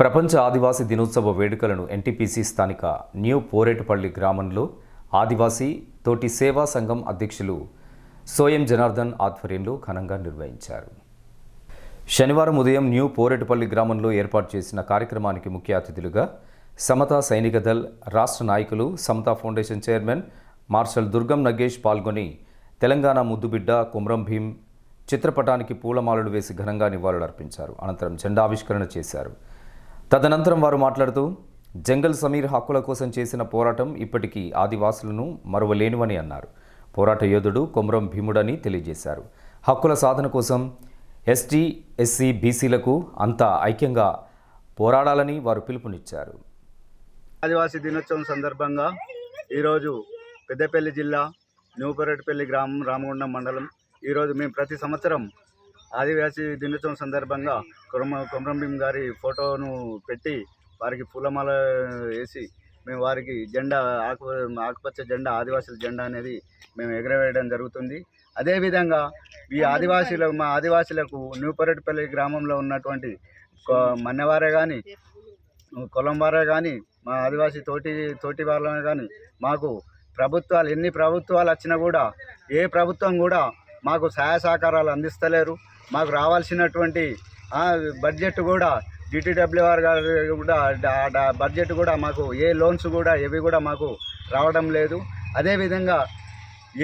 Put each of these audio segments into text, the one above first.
ప్రపంచ ఆదివాసీ దినోత్సవ వేడుకలను ఎన్టీపీసీ స్థానిక న్యూ పోరేటుపల్లి గ్రామంలో ఆదివాసీ తోటి సేవా సంఘం అధ్యక్షులు సోయం జనార్దన్ ఆధ్వర్యంలో ఘనంగా నిర్వహించారు. శనివారం ఉదయం న్యూ పోరేటపల్లి గ్రామంలో ఏర్పాటు చేసిన కార్యక్రమానికి ముఖ్య అతిథులుగా సమతా సైనిక దళ్ రాష్ట్ర నాయకులు Samata Foundation chairman marshal Durgam Nagesh పాల్గొని తెలంగాణ ముద్దుబిడ్డ కుమ్రం భీం చిత్రపటానికి పూలమాలలు వేసి ఘనంగా నివాళులర్పించారు. అనంతరం జెండా ఆవిష్కరణ చేశారు. తదనంతరం వారు మాట్లాడుతూ జంగల్ సమీర్ హక్కుల కోసం చేసిన పోరాటం ఇప్పటికీ ఆదివాసులను మరువలేనివని అన్నారు. పోరాట యోధుడు కొమరం భీముడని తెలియజేశారు. హక్కుల సాధన కోసం ఎస్టీ ఎస్సీ బీసీలకు అంతా ఐక్యంగా పోరాడాలని వారు పిలుపునిచ్చారు. ఆదివాసీ దినోత్సవం సందర్భంగా ఈరోజు పెద్దపల్లి జిల్లా న్యూపరెడ్డిపల్లి గ్రామం రామగుండం మండలం. ఈరోజు మేము ప్రతి సంవత్సరం ఆదివాసీ దినోత్సవం సందర్భంగా కొరమ కొమరంభీం గారి ఫోటోను పెట్టి వారికి పూలమాల వేసి మేము వారికి జెండా ఆకు ఆకుపచ్చ జెండా ఆదివాసుల జెండా అనేది మేము ఎగరవేయడం జరుగుతుంది. అదేవిధంగా ఈ ఆదివాసీల మా ఆదివాసీలకు న్యూపరెడ్డిపల్లి గ్రామంలో ఉన్నటువంటి కొ- మన్నెవారే కానీ కులం వారే కానీ మా ఆదివాసీ తోటి తోటి వాళ్ళనే కానీ మాకు ప్రభుత్వాలు ఎన్ని ప్రభుత్వాలు వచ్చినా కూడా ఏ ప్రభుత్వం కూడా మాకు సహాయ సహకారాలు అందిస్తలేరు. మాకు రావాల్సినటువంటి బడ్జెట్ కూడా డిటిడబ్ల్యూఆర్ గారు కూడా బడ్జెట్ కూడా మాకు ఏ లోన్స్ కూడా ఏవి కూడా మాకు రావడం లేదు. అదేవిధంగా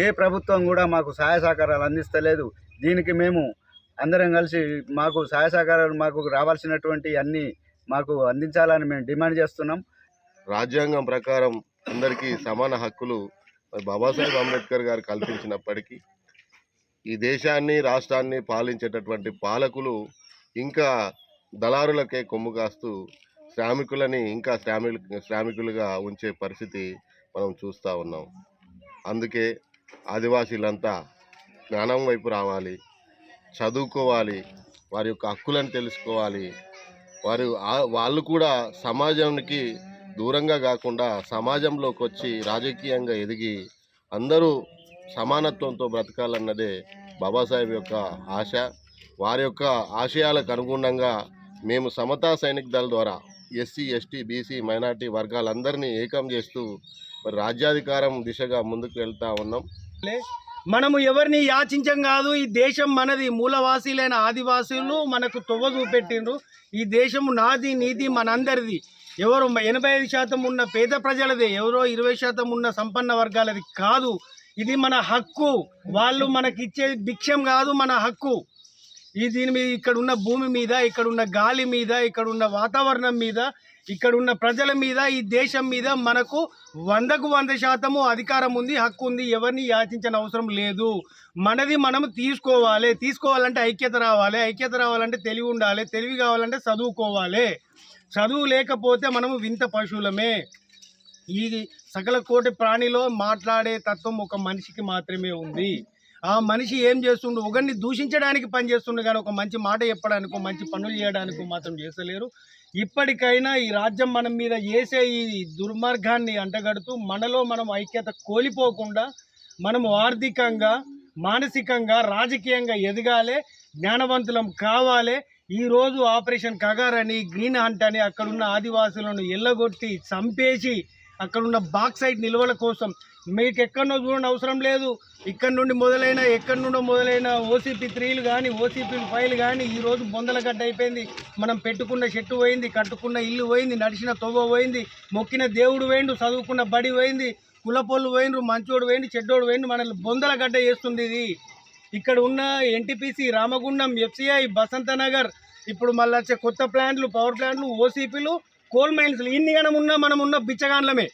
ఏ ప్రభుత్వం కూడా మాకు సహాయ సహకారాలు అందిస్తలేదు. దీనికి మేము అందరం కలిసి మాకు సహాయ సహకారాలు మాకు రావాల్సినటువంటి అన్నీ మాకు అందించాలని మేము డిమాండ్ చేస్తున్నాం. రాజ్యాంగం ప్రకారం అందరికీ సమాన హక్కులు బాబాసాహెబ్ అంబేద్కర్ గారు కల్పించినప్పటికీ ఈ దేశాన్ని రాష్ట్రాన్ని పాలించేటటువంటి పాలకులు ఇంకా దళారులకే కొమ్ము కాస్తూ శ్రామికులని ఇంకా శ్రామికు శ్రామికులుగా ఉంచే పరిస్థితి మనం చూస్తూ ఉన్నాం. అందుకే ఆదివాసీలంతా జ్ఞానం వైపు రావాలి చదువుకోవాలి వారి యొక్క హక్కులను తెలుసుకోవాలి. వారు వాళ్ళు కూడా సమాజానికి దూరంగా కాకుండా సమాజంలోకి వచ్చి రాజకీయంగా ఎదిగి అందరూ సమానత్వంతో బ్రతకాలన్నదే బాబాసాహెబ్ యొక్క ఆశ వారి యొక్క ఆశయాలకు అనుగుణంగా మేము సమతా సైనిక దళ ద్వారా ఎస్సీ ఎస్టీ బీసీ మైనార్టీ వర్గాలందరినీ ఏకం చేస్తూ మరి రాజ్యాధికారం దిశగా ముందుకు వెళ్తా ఉన్నాం. మనము ఎవరిని యాచించం కాదు ఈ దేశం మనది. మూలవాసీలైన ఆదివాసీలు మనకు తొవ్వ చూపెట్టిండ్రు. ఈ దేశము నాది నీది మనందరిది. ఎవరు ఎనభై ఐదు శాతం ఉన్న పేద ప్రజలది ఎవరో ఇరవై శాతం ఉన్న సంపన్న వర్గాలది కాదు. ఇది మన హక్కు. వాళ్ళు మనకిచ్చేది భిక్షం కాదు మన హక్కు. ఈ దీని మీద ఇక్కడ ఉన్న భూమి మీద ఇక్కడ ఉన్న గాలి మీద ఇక్కడ ఉన్న వాతావరణం మీద ఇక్కడ ఉన్న ప్రజల మీద ఈ దేశం మీద మనకు వందకు వంద శాతము అధికారం ఉంది హక్కు ఉంది. ఎవరిని యాచించని అవసరం లేదు. మనది మనం తీసుకోవాలి. తీసుకోవాలంటే ఐక్యత రావాలి. ఐక్యత రావాలంటే తెలివి ఉండాలి. తెలివి కావాలంటే చదువుకోవాలి. చదువు లేకపోతే మనము వింత పశువులమే. ఇది సకల కోటి ప్రాణిలో మాట్లాడే తత్వం ఒక మనిషికి మాత్రమే ఉంది. ఆ మనిషి ఏం చేస్తుండు? ఒకరిని దూషించడానికి పనిచేస్తుండు కానీ ఒక మంచి మాట చెప్పడానికి మంచి పనులు చేయడానికి మాత్రం చేస్తలేరు. ఇప్పటికైనా ఈ రాజ్యం మనం మీద వేసే ఈ దుర్మార్గాన్ని అంటగడుతూ మనలో మనం ఐక్యత కోల్పోకుండా మనము ఆర్థికంగా మానసికంగా రాజకీయంగా ఎదగాలి జ్ఞానవంతులం కావాలి. ఈరోజు ఆపరేషన్ కగార్ అని గ్రీన్ హంట్ అని అక్కడున్న ఆదివాసులను ఎల్లగొట్టి చంపేసి అక్కడున్న బాక్సైట్ నిల్వల కోసం. మీకు ఎక్కడో చూడండి అవసరం లేదు. ఇక్కడ నుండి మొదలైన ఎక్కడి నుండో మొదలైన ఓసీపీ త్రీలు కానీ ఓసీపీ ఫైవ్ కానీ ఈరోజు బొందలగడ్డ అయిపోయింది. మనం పెట్టుకున్న చెట్టు పోయింది కట్టుకున్న ఇల్లు పోయింది నడిచిన తొవ్వ పోయింది మొక్కిన దేవుడు పోయిండు చదువుకున్న బడి పోయింది కులపొల్లు పోయినరు మంచోడు పోయిండు చెడ్డోడు పోయిండు మనల్ని బొందల గడ్డ చేస్తుంది ఇది. ఇక్కడ ఉన్న ఎన్టీపీసీ రామగుండం ఎఫ్సిఐ బసంత నగర్ ఇప్పుడు మళ్ళీ వచ్చే కొత్త ప్లాంట్లు పవర్ ప్లాంట్లు ఓసీపీలు కోల్ మైన్స్లు ఇన్ని గణం ఉన్నా మనం ఉన్న బిచ్చగాండ్లమే.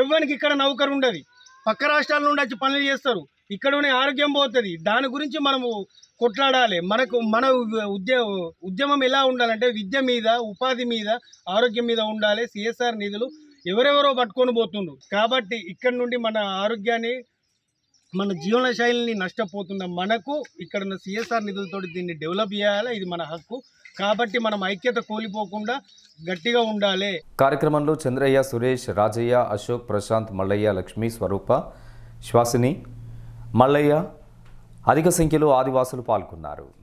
ఎవ్వరికి ఇక్కడ నౌకరు ఉండదు. పక్క రాష్ట్రాల నుండి వచ్చి పనులు చేస్తారు. ఇక్కడనే ఆరోగ్యం పోతుంది. దాని గురించి మనము కొట్లాడాలి. మనకు మన ఉద్య ఉద్యమం ఎలా ఉండాలంటే విద్య మీద ఉపాధి మీద ఆరోగ్యం మీద ఉండాలి. సిఎస్ఆర్ నిధులు ఎవరెవరో పట్టుకొని పోతుండ్రు. కాబట్టి ఇక్కడ నుండి మన ఆరోగ్యాన్ని మన జీవన శైలిని నష్టపోతున్న మనకు ఇక్కడ ఉన్న సిఎస్ఆర్ నిధులతోటి దీన్ని డెవలప్ చేయాలి? ఇది మన హక్కు. కాబట్టి మనం ఐక్యత కోల్పోకుండా గట్టిగా ఉండాలి. కార్యక్రమంలో చంద్రయ్య సురేష్ రాజయ్య అశోక్ ప్రశాంత్ మల్లయ్య లక్ష్మి స్వరూప శ్వాసిని మల్లయ్య అధిక సంఖ్యలో ఆదివాసులు పాల్గొన్నారు.